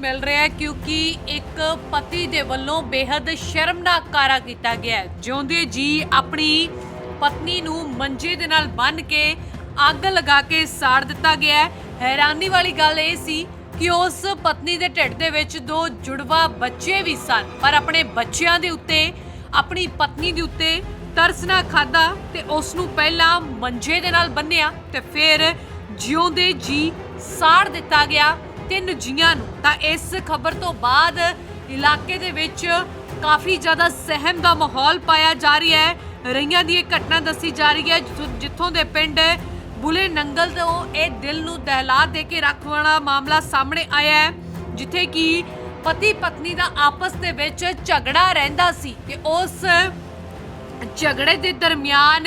ਮਿਲ ਰਿਹਾ ਹੈ ਕਿਉਂਕਿ ਇੱਕ ਪਤੀ ਦੇ ਵੱਲੋਂ ਬੇहद ਸ਼ਰਮਨਾਕ ਕਾਰਾ ਕੀਤਾ ਗਿਆ ਹੈ। ਜਿਉਂਦੇ ਜੀ ਆਪਣੀ ਪਤਨੀ ਨੂੰ ਮੰਜੇ ਦੇ ਨਾਲ ਬੰਨ੍ਹ ਕੇ ਅੱਗ ਲਗਾ ਕੇ ਸਾੜ ਦਿੱਤਾ ਗਿਆ ਹੈ। ਹੈਰਾਨੀ ਵਾਲੀ ਗੱਲ ਇਹ ਸੀ ਕਿ ਉਸ ਪਤਨੀ ਦੇ ਢਿੱਡ ਦੇ ਵਿੱਚ ਦੋ ਜੁੜਵਾ ਬੱਚੇ ਵੀ ਸਨ। ਪਰ ਆਪਣੇ ਬੱਚਿਆਂ ਦੇ ਉੱਤੇ, ਆਪਣੀ ਪਤਨੀ ਦੇ ਉੱਤੇ ਤਰਸ ਨਾ ਖਾਦਾ ਤੇ ਉਸ ਨੂੰ ਪਹਿਲਾਂ ਮੰਜੇ ਦੇ ਨਾਲ ਬੰਨਿਆ ਤੇ ਫਿਰ ਜਿਉਂਦੇ ਜੀ ਸਾੜ ਦਿੱਤਾ ਗਿਆ ਤਿੰਨ ਜੀਆਂ ਨੂੰ। ਤਾਂ ਇਸ ਖਬਰ ਤੋਂ ਬਾਅਦ ਇਲਾਕੇ ਦੇ ਵਿੱਚ ਕਾਫੀ ਜ਼ਿਆਦਾ ਸਹਿਮ ਦਾ ਮਾਹੌਲ ਪਾਇਆ ਜਾ ਰਿਹਾ ਹੈ। ਰਈਆਂ ਦੀ ਇਹ ਘਟਨਾ ਦੱਸੀ ਜਾ ਰਹੀ ਹੈ, ਜਿੱਥੋਂ- ਦੇ ਪਿੰਡ ਬੁਲੇ ਨੰਗਲ ਤੋਂ ਇਹ ਦਿਲ ਨੂੰ ਦਹਿਲਾ ਦੇ ਕੇ ਰੱਖ ਵਾਲਾ ਮਾਮਲਾ ਸਾਹਮਣੇ ਆਇਆ ਹੈ, ਜਿੱਥੇ ਕਿ ਪਤੀ ਪਤਨੀ ਦਾ ਆਪਸ ਦੇ ਵਿੱਚ ਝਗੜਾ ਰਹਿੰਦਾ ਸੀ ਤੇ ਉਸ ਝਗੜੇ ਦੇ ਦਰਮਿਆਨ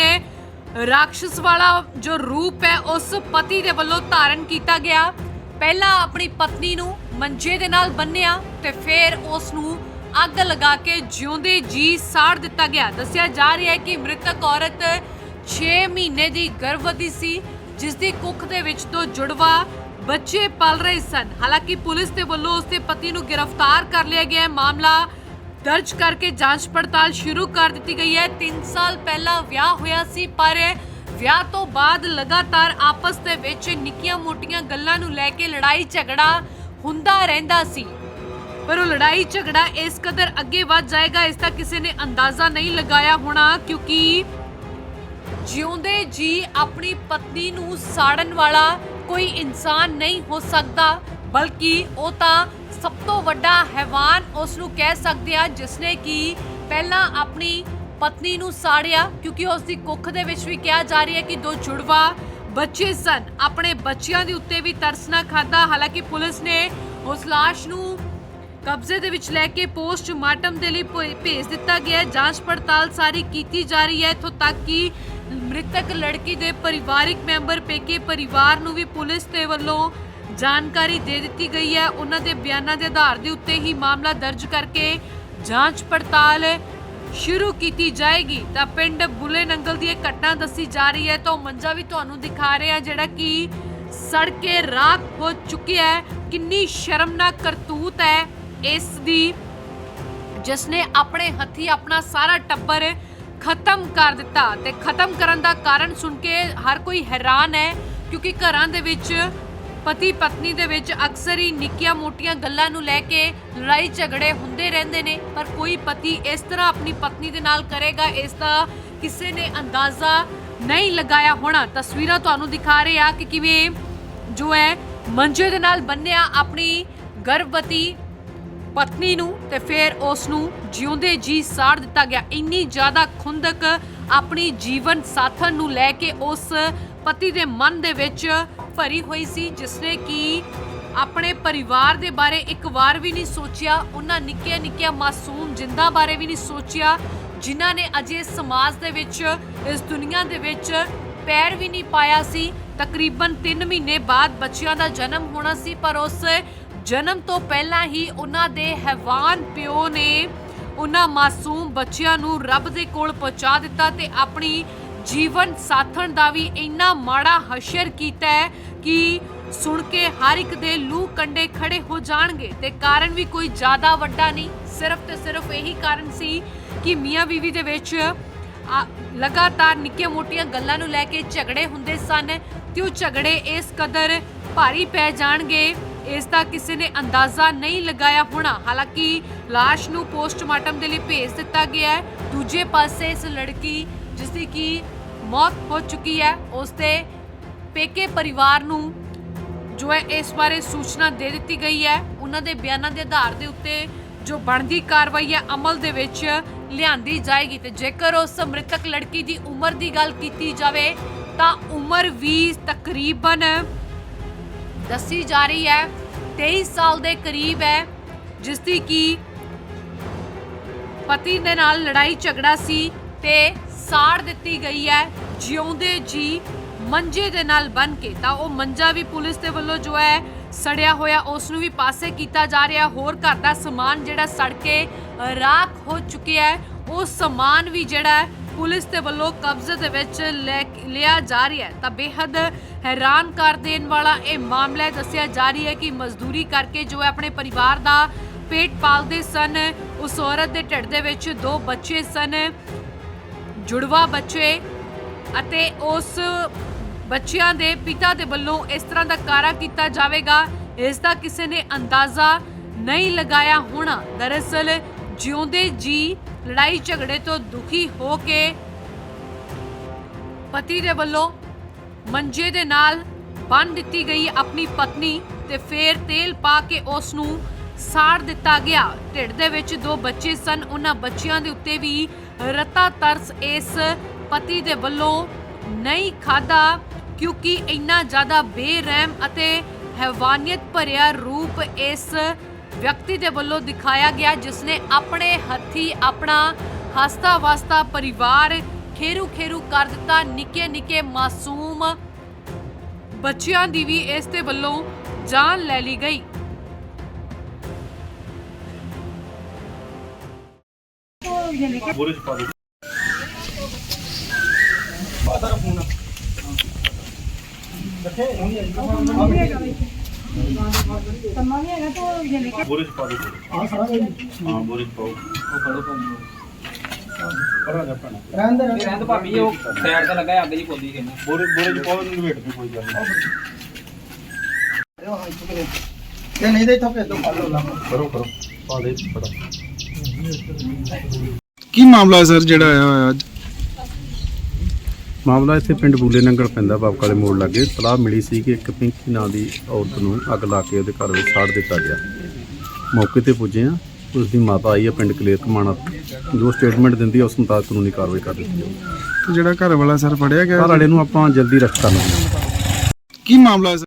ਰਾਖਸ਼ ਵਾਲਾ ਜੋ ਰੂਪ ਹੈ, ਉਸ ਪਤੀ ਦੇ ਵੱਲੋਂ ਧਾਰਨ ਕੀਤਾ ਗਿਆ। ਪਹਿਲਾਂ ਆਪਣੀ ਪਤਨੀ ਨੂੰ ਮੰਜੇ ਦੇ ਨਾਲ ਬੰਨਿਆ ਤੇ ਫਿਰ ਉਸ ਨੂੰ ਅੱਗ ਲਗਾ ਕੇ ਜਿਉਂਦੇ ਜੀ ਸਾੜ ਦਿੱਤਾ ਗਿਆ। ਦੱਸਿਆ ਜਾ ਰਿਹਾ ਹੈ ਕਿ ਮ੍ਰਿਤਕ ਔਰਤ 6 ਮਹੀਨੇ ਦੀ ਗਰਭਵਤੀ ਸੀ ਜਿਸ ਦੀ ਕੁੱਖ ਦੇ ਵਿੱਚ ਤੋਂ ਜੁੜਵਾ ਬੱਚੇ ਪਲ ਰਹੇ ਸਨ। ਹਾਲਾਂਕਿ ਪੁਲਿਸ ਦੇ ਵੱਲੋਂ ਉਸ ਦੇ ਪਤੀ ਨੂੰ ਗ੍ਰਿਫਤਾਰ ਕਰ ਲਿਆ ਗਿਆ ਹੈ। ਮਾਮਲਾ ਦਰਜ ਕਰਕੇ ਜਾਂਚ ਪੜਤਾਲ ਸ਼ੁਰੂ ਕਰ ਦਿੱਤੀ ਗਈ ਹੈ। 3 ਸਾਲ ਪਹਿਲਾਂ ਵਿਆਹ ਹੋਇਆ ਸੀ, ਪਰ ਵਿਆਹ ਤੋਂ ਬਾਅਦ ਲਗਾਤਾਰ ਆਪਸ ਦੇ ਵਿੱਚ ਨਿੱਕੀਆਂ-ਮੋਟੀਆਂ ਗੱਲਾਂ ਨੂੰ ਲੈ ਕੇ ਲੜਾਈ ਝਗੜਾ ਹੁੰਦਾ ਰਹਿੰਦਾ ਸੀ। ਪਰ ਉਹ ਲੜਾਈ ਝਗੜਾ ਇਸ ਕਦਰ ਅੱਗੇ ਵੱਧ ਜਾਏਗਾ, ਇਸ ਦਾ ਕਿਸੇ ਨੇ ਅੰਦਾਜ਼ਾ ਨਹੀਂ ਲਗਾਇਆ ਹੋਣਾ, ਕਿਉਂਕਿ ਜਿਉਂਦੇ ਜੀ ਆਪਣੀ ਪਤਨੀ ਨੂੰ ਸਾੜਨ ਵਾਲਾ ਕੋਈ ਇਨਸਾਨ ਨਹੀਂ ਹੋ ਸਕਦਾ, ਬਲਕਿ ਉਹ ਤਾਂ ਸਭ ਤੋਂ ਵੱਡਾ ਹੈਵਾਨ ਉਸ ਨੂੰ ਕਹਿ ਸਕਦੇ ਆ ਜਿਸ ਨੇ ਕਿ ਪਹਿਲਾਂ ਆਪਣੀ ਪਤਨੀ ਨੂੰ ਸਾੜਿਆ ਕਿਉਂਕਿ ਉਸ ਦੀ ਕੁੱਖ ਦੇ ਵਿੱਚ ਵੀ ਕਿਹਾ ਜਾ ਰਿਹਾ ਹੈ ਕਿ ਦੋ ਜੁੜਵਾ ਬੱਚੇ ਸਨ। ਆਪਣੇ ਬੱਚਿਆਂ ਦੇ ਉੱਤੇ ਵੀ ਤਰਸ ਨਾ ਖਾਦਾ ਹਾਲਾਂਕਿ ਪੁਲਿਸ ਨੇ ਉਸ ਲਾਸ਼ ਨੂੰ ਕਬਜ਼ੇ ਦੇ ਵਿੱਚ ਲੈ ਕੇ ਪੋਸਟਮਾਰਟਮ ਦੇ ਲਈ ਭੇ- ਭੇਜ ਦਿੱਤਾ ਗਿਆ ਜਾਂਚ ਪੜਤਾਲ ਸਾਰੀ ਕੀਤੀ ਜਾ ਰਹੀ ਹੈ ਇੱਥੋਂ ਤੱਕ ਕਿ ਮ੍ਰਿਤਕ ਲੜਕੀ ਦੇ ਪਰਿਵਾਰਿਕ ਮੈਂਬਰ ਪੇਕੇ ਪਰਿਵਾਰ ਨੂੰ ਵੀ ਪੁਲਿਸ ਦੇ ਵੱਲੋਂ ਜਾਣਕਾਰੀ ਦੇ ਦਿੱਤੀ ਗਈ ਹੈ। ਉਹਨਾਂ ਦੇ ਬਿਆਨਾਂ ਦੇ ਆਧਾਰ ਦੇ ਉੱਤੇ ਹੀ ਮਾਮਲਾ ਦਰਜ ਕਰਕੇ ਜਾਂਚ ਪੜਤਾਲ ਸ਼ੁਰੂ ਕੀਤੀ ਜਾਏਗੀ, ਤਾਂ ਪਿੰਡ ਬੁਲੇ ਨੰਗਲ ਦੀ ਇਹ ਘਟਨਾ ਦੱਸੀ ਜਾ ਰਹੀ ਹੈ। ਤਾਂ ਉਹ ਮੰਜਾ ਵੀ ਤੁਹਾਨੂੰ ਦਿਖਾ ਰਹੇ ਆ ਜਿਹੜਾ ਕਿ ਸੜ ਕੇ ਰਾਖ ਹੋ ਚੁੱਕਿਆ ਹੈ। ਕਿੰਨੀ ਸ਼ਰਮਨਾਕ ਕਰਤੂਤ ਹੈ ਇਸ ਦੀ, ਜਿਸ ਨੇ ਆਪਣੇ ਹੱਥੀ ਆਪਣਾ ਸਾਰਾ ਟੱਬਰ ਖਤਮ ਕਰ ਦਿੱਤਾ। ਤੇ ਖਤਮ ਕਰਨ ਦਾ ਕਾਰਨ ਸੁਣ ਕੇ ਹਰ ਕੋਈ ਹੈਰਾਨ ਹੈ, ਕਿਉਂਕਿ ਘਰਾਂ ਦੇ ਵਿੱਚ ਪਤੀ ਪਤਨੀ ਦੇ ਵਿੱਚ ਅਕਸਰ ਹੀ ਨਿੱਕੀਆਂ ਮੋਟੀਆਂ ਗੱਲਾਂ ਨੂੰ ਲੈ ਕੇ ਲੜਾਈ ਝਗੜੇ ਹੁੰਦੇ ਰਹਿੰਦੇ ਨੇ, ਪਰ ਕੋਈ ਪਤੀ ਇਸ ਤਰ੍ਹਾਂ ਆਪਣੀ ਪਤਨੀ ਦੇ ਨਾਲ ਕਰੇਗਾ, ਇਸ ਦਾ ਕਿਸੇ ਨੇ ਅੰਦਾਜ਼ਾ ਨਹੀਂ ਲਗਾਇਆ ਹੋਣਾ। ਤਸਵੀਰਾਂ ਤੁਹਾਨੂੰ ਦਿਖਾ ਰਹੇ ਆ ਕਿ ਕਿਵੇਂ ਜੋ ਹੈ, ਮੰਜੇ ਦੇ ਨਾਲ ਬੰਨਿਆ ਆਪਣੀ ਗਰਭਵਤੀ ਪਤਨੀ ਨੂੰ ਤੇ ਫਿਰ ਉਸ ਨੂੰ ਜਿਉਂਦੇ ਜੀ ਸਾੜ ਦਿੱਤਾ ਗਿਆ। ਇੰਨੀ ਜ਼ਿਆਦਾ ਖੁੰਦਕ ਆਪਣੀ ਜੀਵਨ ਸਾਥਣ ਨੂੰ ਲੈ ਕੇ ਉਸ ਪਤੀ ਦੇ ਮਨ ਦੇ ਵਿੱਚ ਭਰੀ ਹੋਈ ਸੀ ਜਿਸਨੇ ਕਿ ਆਪਣੇ ਪਰਿਵਾਰ ਦੇ ਬਾਰੇ ਇੱਕ ਵਾਰ ਵੀ ਨਹੀਂ ਸੋਚਿਆ, ਉਹਨਾਂ ਨਿੱਕੇ ਨਿੱਕੇ ਮਾਸੂਮ ਜਿੰਦਾ ਬਾਰੇ ਵੀ ਨਹੀਂ ਸੋਚਿਆ, ਜਿਨ੍ਹਾਂ ਨੇ ਅਜੇ ਸਮਾਜ ਦੇ ਵਿੱਚ, ਇਸ ਦੁਨੀਆ ਦੇ ਵਿੱਚ ਪੈਰ ਵੀ ਨਹੀਂ ਪਾਇਆ ਸੀ। ਤਕਰੀਬਨ 3 ਮਹੀਨੇ ਬਾਅਦ ਬੱਚਿਆਂ ਦਾ ਜਨਮ ਹੋਣਾ ਸੀ, ਪਰ ਉਸ ਜਨਮ ਤੋਂ ਪਹਿਲਾਂ ਹੀ ਉਹਨਾਂ ਦੇ ਹੈਵਾਨ ਪਿਓ ਨੇ ਉਹਨਾਂ ਮਾਸੂਮ ਬੱਚਿਆਂ ਨੂੰ ਰੱਬ ਦੇ ਕੋਲ ਪਹੁੰਚਾ ਦਿੱਤਾ ਤੇ ਆਪਣੀ ਜੀਵਨ ਸਾਥਣ ਦਾ ਵੀ ਇੰਨਾ ਮਾੜਾ ਹਸ਼ਰ ਕੀਤਾ ਹੈ ਕਿ ਸੁਣ ਕੇ ਹਰ ਇੱਕ ਦੇ ਲੂ ਕੰਡੇ ਖੜੇ ਹੋ ਜਾਣਗੇ ਤੇ ਕਾਰਨ ਵੀ ਕੋਈ ਜ਼ਿਆਦਾ ਵੱਡਾ ਨਹੀਂ। ਸਿਰਫ ਤੇ ਸਿਰਫ ਇਹੀ ਕਾਰਨ ਸੀ ਕਿ ਮੀਆਂ ਬੀਵੀ ਦੇ ਵਿੱਚ ਆ- ਲਗਾਤਾਰ ਨਿੱਕੀਆਂ ਮੋਟੀਆਂ ਗੱਲਾਂ ਨੂੰ ਲੈ ਕੇ ਝਗੜੇ ਹੁੰਦੇ ਸਨ ਤੇ ਉਹ ਝਗੜੇ ਇਸ ਕਦਰ ਭਾਰੀ ਪੈ ਜਾਣਗੇ, ਇਸ ਦਾ ਕਿਸੇ ਨੇ ਅੰਦਾਜ਼ਾ ਨਹੀਂ ਲਗਾਇਆ ਹੋਣਾ। ਹਾਲਾਂਕਿ লাশ ਨੂੰ ਪੋਸਟਮਾਰਟਮ ਦੇ ਲਈ ਭੇਜ ਦਿੱਤਾ ਗਿਆ ਹੈ। ਦੂਜੇ ਪਾਸੇ ਇਸ ਲੜਕੀ ਜਿਸ ਦੀ ਕਿ ਮੌਤ ਹੋ ਚੁੱਕੀ ਹੈ, ਉਸ ਦੇ ਪੇਕੇ ਪਰਿਵਾਰ ਨੂੰ ਜੋ ਹੈ ਇਸ ਬਾਰੇ ਸੂਚਨਾ ਦੇ ਦਿੱਤੀ ਗਈ ਹੈ। ਉਹਨਾਂ ਦੇ ਬਿਆਨਾਂ ਦੇ ਆਧਾਰ ਦੇ ਉੱਤੇ ਜੋ ਬਣਦੀ ਕਾਰਵਾਈ ਹੈ, ਅਮਲ ਦੇ ਵਿੱਚ ਲਿਆਂਦੀ ਜਾਏਗੀ ਤੇ ਜੇਕਰ ਉਸ ਮ੍ਰਿਤਕ ਲੜਕੀ ਦੀ ਉਮਰ ਦੀ ਗੱਲ ਕੀਤੀ ਜਾਵੇ, ਤਾਂ ਉਮਰ ਵੀ ਤਕਰੀਬਨ ਦੱਸੀ ਜਾ ਰਹੀ ਹੈ 23 ਸਾਲ ਦੇ ਕਰੀਬ ਹੈ ਜਿਸ ਦੀ ਕੀ ਪਤੀ ਦੇ ਨਾਲ ਲੜਾਈ ਝਗੜਾ ਸੀ। ਤੇ ਸਾੜ ਦਿੱਤੀ ਗਈ ਹੈ, ਜਿਉਂਦੇ ਜੀ ਮੰਜੇ ਦੇ ਨਾਲ ਬਨ ਕੇ। ਤਾਂ ਉਹ ਮੰਜਾ ਵੀ ਪੁਲਿਸ ਦੇ ਵੱਲੋਂ ਜੋ ਹੈ, ਸੜਿਆ ਹੋਇਆ ਉਸ ਨੂੰ ਵੀ ਪਾਸੇ ਕੀਤਾ ਜਾ ਰਿਹਾ। ਹੋਰ ਘਰ ਦਾ ਸਮਾਨ ਜਿਹੜਾ ਸੜ ਕੇ ਰਾਖ ਹੋ ਚੁੱਕਿਆ ਹੈ, ਉਹ ਸਮਾਨ ਵੀ ਜਿਹੜਾ ਪੁਲਿਸ ਦੇ ਵੱਲੋਂ ਕਬਜ਼ੇ ਦੇ ਵਿੱਚ ਲੈ- ਲਿਆ ਜਾ ਰਿਹਾ ਹੈ। ਤਾਂ ਬੇहद ਹੈਰਾਨ ਕਰ ਦੇਣ ਵਾਲਾ ਇਹ ਮਾਮਲਾ ਦੱਸਿਆ ਜਾ ਰਹੀ ਹੈ ਕਿ ਮਜ਼ਦੂਰੀ ਕਰਕੇ ਜੋ ਹੈ, ਆਪਣੇ ਪਰਿਵਾਰ ਦਾ ਪੇਟ ਪਾਲਦੇ ਸਨ। ਉਸ ਔਰਤ ਦੇ ਢਿੱਡ ਦੇ ਵਿੱਚ ਦੋ ਬੱਚੇ ਸਨ। ਜੁੜਵਾ ਬੱਚੇ ਅਤੇ ਉਸ ਬੱਚਿਆਂ ਦੇ ਪਿਤਾ ਦੇ ਵੱਲੋਂ ਇਸ ਤਰ੍ਹਾਂ ਦਾ ਕਾਰਾ ਕੀਤਾ ਜਾਵੇਗਾ। ਇਸ ਦਾ ਕਿਸੇ ਨੇ ਅੰਦਾਜ਼ਾ ਨਹੀਂ ਲਗਾਇਆ ਹੋਣਾ। ਦਰਅਸਲ ਜਿਉਂਦੇ ਜੀ ਲੜਾਈ ਝਗੜੇ ਤੋਂ ਦੁਖੀ ਹੋ ਕੇ ਪਤੀ ਦੇ ਵੱਲੋਂ ਮੰਜੇ ਦੇ ਨਾਲ ਬੰਨ ਦਿੱਤੀ ਗਈ ਆਪਣੀ ਪਤਨੀ ਤੇ ਫੇਰ ਤੇਲ ਪਾ ਕੇ ਉਸ ਨੂੰ ਸਾੜ ਦਿੱਤਾ ਗਿਆ। ਢਿੱਡ ਦੇ ਵਿੱਚ ਦੋ ਬੱਚੇ ਸਨ। ਉਹਨਾਂ ਬੱਚਿਆਂ ਦੇ ਉੱਤੇ ਵੀ ਰਤਾ ਤਰਸ ਇਸ ਪਤੀ ਦੇ ਵੱਲੋਂ ਨਹੀਂ ਖਾਦਾ ਕਿਉਂਕਿ ਇੰਨਾ ਜ਼ਿਆਦਾ ਬੇਰਹਿਮ ਅਤੇ ਹੈਵਾਨੀਅਤ ਭਰਿਆ ਰੂਪ ਇਸ ਵਿਅਕਤੀ ਦੇ ਵੱਲੋਂ ਦਿਖਾਇਆ ਗਿਆ ਜਿਸ ਨੇ ਆਪਣੇ ਹੱਥੀ ਆਪਣਾ ਹਸਤਾ ਵਸਤਾ ਪਰਿਵਾਰ ਖੇਰੂ ਖੇਰੂ ਕਰ ਦਿੱਤਾ। ਨਿੱਕੇ ਨਿੱਕੇ ਮਾਸੂਮ ਬੱਚਿਆਂ ਦੀ ਵੀ ਇਸ ਦੇ ਵੱਲੋਂ ਜਾਨ ਲੈ ਲਈ ਗਈ। ਬੋਰੇ ਚ ਪਾ ਦੇ ਬੋਰੇ ਚ ਪਾ ਦੇ। ਹਾਂ ਸਾਰਾ ਹਾਂ ਬੋਰੇ ਚ ਪਾਓ ਉਹ ਫੜੋ ਪਾਓ ਕਰਾ ਜਾ ਪੈਣਾ ਰਹਿੰਦ ਭਾਬੀ ਉਹ ਸਾਈਡ ਤੇ ਲੱਗਾ ਹੈ, ਅੱਗ ਜੀ ਖੋਦੀ ਕਹਿੰਦਾ ਬੋਰੇ ਬੋਰੇ ਚ ਪਾਓ ਇਹਨੂੰ ਵੇਟ ਦੀ ਕੋਈ ਗੱਲ ਨਹੀਂ ਤੇ ਨਹੀਂ ਦੇ ਥੱਪੇ ਤੋਂ ਫੜ ਲਓ ਕਰੋ। ਕਰੋ ਪਾ ਦੇ ਫੜਾ ਕੀ ਮਾਮਲਾ ਹੈ ਸਰ ਜਿਹੜਾ ਆਇਆ ਹੋਇਆ ਅੱਜ? ਮਾਮਲਾ ਇੱਥੇ ਪਿੰਡ ਬੂਲੇ ਨੰਗਲ ਪੈਂਦਾ ਬਾਪ ਕਾਲੇ ਮੋੜ ਲਾਗੇ। ਤਲਾਹ ਮਿਲੀ ਸੀ ਕਿ ਇੱਕ ਪਿੰਕੀ ਨਾਂ ਦੀ ਔਰਤ ਨੂੰ ਅੱਗ ਲਾ ਕੇ ਉਹਦੇ ਘਰ ਵਿੱਚ ਸਾੜ ਦਿੱਤਾ ਗਿਆ। ਮੌਕੇ ਤੇ ਪੁੱਜੇ ਆ ਉਸ ਦੀ ਮਾਤਾ ਆਈ ਹੈ ਪਿੰਡ ਕਲੇਰ ਕਮਾਣਾ ਜੋ ਸਟੇਟਮੈਂਟ ਦਿੰਦੀ ਹੈ ਉਸ ਮੁਤਾਬਕ ਕਾਨੂੰਨੀ ਕਾਰਵਾਈ ਕਰ ਦਿੱਤੀ ਜਾਊਗੀ ਤੇ ਜਿਹੜਾ ਘਰ ਵਾਲਾ ਸਰ ਫੜਿਆ ਗਿਆ ਘਰ ਵਾਲੇ ਨੂੰ ਆਪਾਂ ਜਲਦੀ ਕਰਨਾ ਹੈ ਕੀ ਮਾਮਲਾ ਹੈ ਸਰ?